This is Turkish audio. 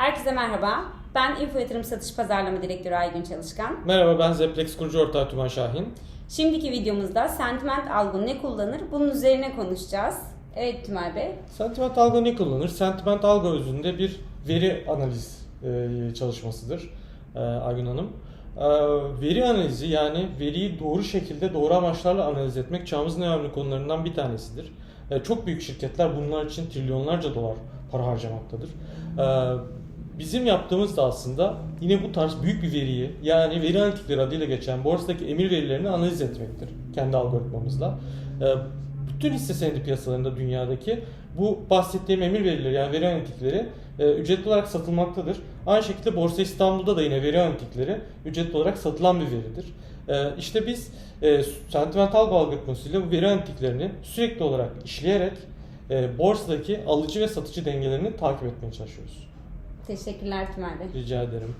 Herkese merhaba. Ben Info Yatırım Satış Pazarlama Direktörü Aygün Çalışkan. Merhaba ben Zeplex kurucu ortağı Tümen Şahin. Şimdiki videomuzda sentiment algı ne kullanır? Bunun üzerine konuşacağız. Evet Tümer Bey. Sentiment algı ne kullanır? Sentiment algı özünde bir veri analiz e, çalışmasıdır e, Aygün Hanım. E, veri analizi yani veriyi doğru şekilde doğru amaçlarla analiz etmek çağımızın en önemli konularından bir tanesidir. Çok büyük şirketler bunlar için trilyonlarca dolar para harcamaktadır. Bizim yaptığımız da aslında yine bu tarz büyük bir veriyi yani veri analitikleri adıyla geçen borsadaki emir verilerini analiz etmektir kendi algoritmamızla. E, bütün hisse senedi piyasalarında dünyadaki bu bahsettiğim emir verileri yani veri analitikleri e, ücretli olarak satılmaktadır. Aynı şekilde Borsa İstanbul'da da yine veri analitikleri ücretli olarak satılan bir veridir. E, işte biz e, sentimental algoritmasıyla bu veri analitiklerini sürekli olarak işleyerek e, borsadaki alıcı ve satıcı dengelerini takip etmeye çalışıyoruz. Teşekkürler Tümer Bey. Rica ederim.